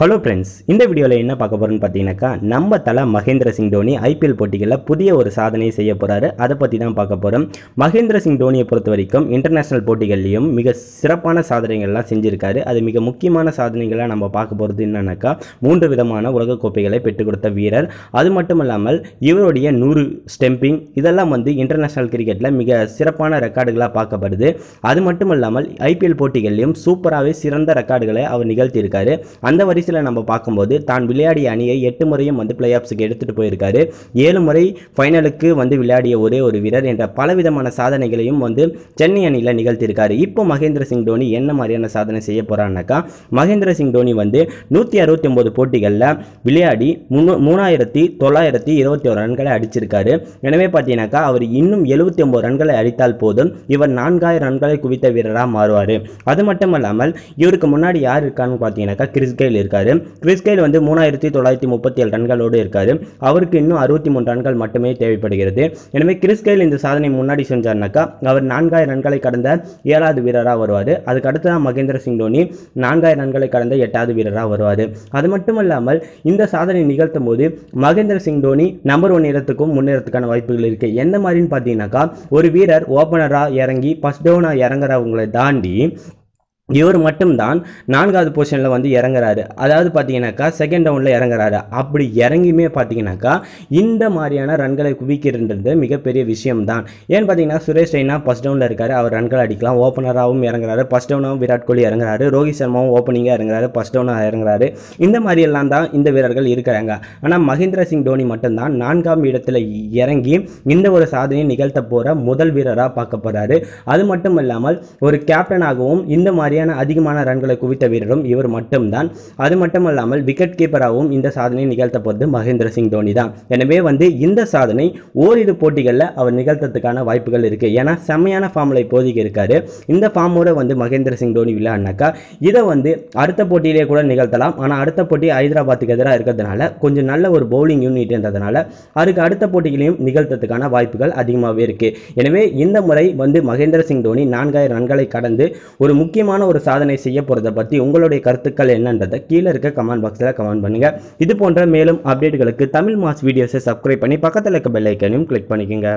Hello friends இந்த வீடியோவில் என்ன பார்க்க போகிறோன்னு பார்த்தீங்கன்னாக்கா நம்ம தலை மகேந்திர சிங் தோனி ஐபிஎல் போட்டிகளில் புதிய ஒரு சாதனையை செய்ய போகிறாரு அதை பற்றி தான் பார்க்க போகிறோம் மகேந்திர சிங் தோனியை பொறுத்த வரைக்கும் இன்டர்நேஷ்னல் போட்டிகள்லையும் மிக சிறப்பான சாதனைகள்லாம் செஞ்சுருக்காரு. அது மிக முக்கியமான சாதனைகளாக நம்ம பார்க்க போகிறது என்னன்னாக்கா மூன்று விதமான உலகக்கோப்பைகளை பெற்றுக் கொடுத்த வீரர். அது மட்டும் இல்லாமல் இவருடைய நூறு ஸ்டெம்பிங் இதெல்லாம் வந்து இன்டர்நேஷ்னல் கிரிக்கெட்டில் மிக சிறப்பான ரெக்கார்டுகளாக பார்க்கப்படுது. அது மட்டும் இல்லாமல் ஐபிஎல் போட்டிகள்லையும் சூப்பராகவே சிறந்த ரெக்கார்டுகளை அவர் நிகழ்த்தியிருக்காரு. அந்த வரி கடைசியில் நம்ம பார்க்கும்போது தான் விளையாடிய அணியை எட்டு முறையும் வந்து பிளே ஆஃப்ஸுக்கு எடுத்துகிட்டு போயிருக்காரு. ஏழு முறை ஃபைனலுக்கு வந்து விளையாடிய ஒரே ஒரு வீரர் என்ற பலவிதமான சாதனைகளையும் வந்து சென்னை அணியில் நிகழ்த்தியிருக்காரு. இப்போ மகேந்திர சிங் தோனி என்ன மாதிரியான சாதனை செய்ய போகிறான்னாக்கா மகேந்திர சிங் தோனி வந்து நூற்றி அறுபத்தி ஒம்பது போட்டிகளில் விளையாடி முன்னூ மூணாயிரத்தி தொள்ளாயிரத்தி இருபத்தி ஒரு ரன்களை அடிச்சிருக்காரு. எனவே பார்த்தீங்கன்னாக்கா அவர் இன்னும் எழுபத்தி ஒம்பது ரன்களை அடித்தால் போதும். இவர் நான்காயிரம் ரன்களை குவித்த வீரராக மாறுவார். அது மட்டும் இல்லாமல் இவருக்கு முன்னாடி யார் இருக்கான்னு பார்த்தீங்கன்னாக்கா கிறிஸ் கெயில் கிறிஸ் கெயில் வந்து மூணாயிரத்தி தொள்ளாயிரத்தி முப்பத்தி ஏழு ரன்களோடு இருக்காரு. அவருக்கு இன்னும் அறுபத்தி மூணு ரன்கள் மட்டுமே தேவைப்படுகிறது. எனவே கிறிஸ் கெயில் இந்த சாதனை முன்னாடி செஞ்சார்னாக்கா அவர் நான்காயிரம் ரன்களை கடந்த ஏழாவது வீரராக வருவார். அதுக்கு அடுத்து தான் மகேந்திர சிங் தோனி நான்காயிரம் ரன்களை கடந்த எட்டாவது வீரராக வருவார். அது மட்டும் இல்லாமல் இந்த சாதனை நிகழ்த்தும் போது மகேந்திர சிங் தோனி நம்பர் ஒன் இடத்துக்கும் முன்னேறத்துக்கான வாய்ப்புகள் இருக்கு. எந்த மாதிரின்னு பார்த்தீங்கன்னாக்கா ஒரு வீரர் ஓப்பனராக இறங்கி ஃபஸ்ட் டவுனாக இறங்குறவங்களை தாண்டி இவர் மட்டும்தான் நான்காவது பொசிஷனில் வந்து இறங்குறாரு. அதாவது பார்த்தீங்கன்னாக்கா செகண்ட் டவுனில் இறங்குறாரு. அப்படி இறங்கியுமே பார்த்தீங்கன்னாக்கா இந்த மாதிரியான ரன்களை குவிக்கிறது மிகப்பெரிய விஷயம்தான். ஏன்னு பார்த்தீங்கன்னா சுரேஷ் ரெய்னா ஃபஸ்ட் டவுனில் இருக்காரு. அவர் ரன்கள் அடிக்கலாம். ஓப்பனராகவும் இறங்குறாரு. ஃபஸ்ட் டவுனாகவும் விராட் கோலி இறங்குறாரு. ரோஹித் சர்மாவும் ஓப்பனிங்காக இறங்குறாரு. ஃபஸ்ட் டவுனாக இறங்குறாரு. இந்த மாதிரியெல்லாம் தான் இந்த வீரர்கள் இருக்கிறாங்க. ஆனால் மகேந்திர சிங் தோனி மட்டும்தான் நான்காம் இடத்துல இறங்கி இந்த ஒரு சாதனையை நிகழ்த்த போகிற முதல் வீரராக பார்க்க போகிறாரு அது மட்டும் இல்லாமல் ஒரு கேப்டனாகவும் இந்த மாதிரி மாதிரியான அதிகமான ரன்களை குவித்த வீரரும் இவர் மட்டும்தான். அது மட்டுமல்லாமல் விக்கெட் கீப்பராகவும் இந்த சாதனையை நிகழ்த்தப்போது மகேந்திர சிங் தோனி தான். எனவே வந்து இந்த சாதனை ஓரிரு போட்டிகளில் அவர் நிகழ்த்ததுக்கான வாய்ப்புகள் இருக்குது ஏன்னா செம்மையான ஃபார்மில் இப்போதைக்கு இருக்காரு. இந்த ஃபார்மோட வந்து மகேந்திர சிங் தோனி விளையாடினாக்கா இதை வந்து அடுத்த போட்டியிலே கூட நிகழ்த்தலாம். ஆனால் அடுத்த போட்டி ஹைதராபாத்துக்கு எதிராக இருக்கிறதுனால கொஞ்சம் நல்ல ஒரு பவுலிங் யூனிட் இருந்ததுனால அதுக்கு அடுத்த போட்டிகளையும் நிகழ்த்ததுக்கான வாய்ப்புகள் அதிகமாகவே இருக்குது எனவே இந்த முறை வந்து மகேந்திர சிங் தோனி நான்காயிரம் ரன்களை கடந்து ஒரு முக்கியமான ஒரு சாதனை செய்ய போகிறத பற்றி உங்களுடைய கருத்துக்கள் என்னன்றதை கீழே இருக்க கமெண்ட் பாக்ஸில் கமெண்ட் பண்ணுங்க. இது போன்ற மேலும் அப்டேட்டுகளுக்கு தமிழ் மாஸ் வீடியோஸை சப்ஸ்கிரைப் பண்ணி பக்கத்தில் இருக்க பெல் ஐக்கனையும் கிளிக் பண்ணிக்கோங்க.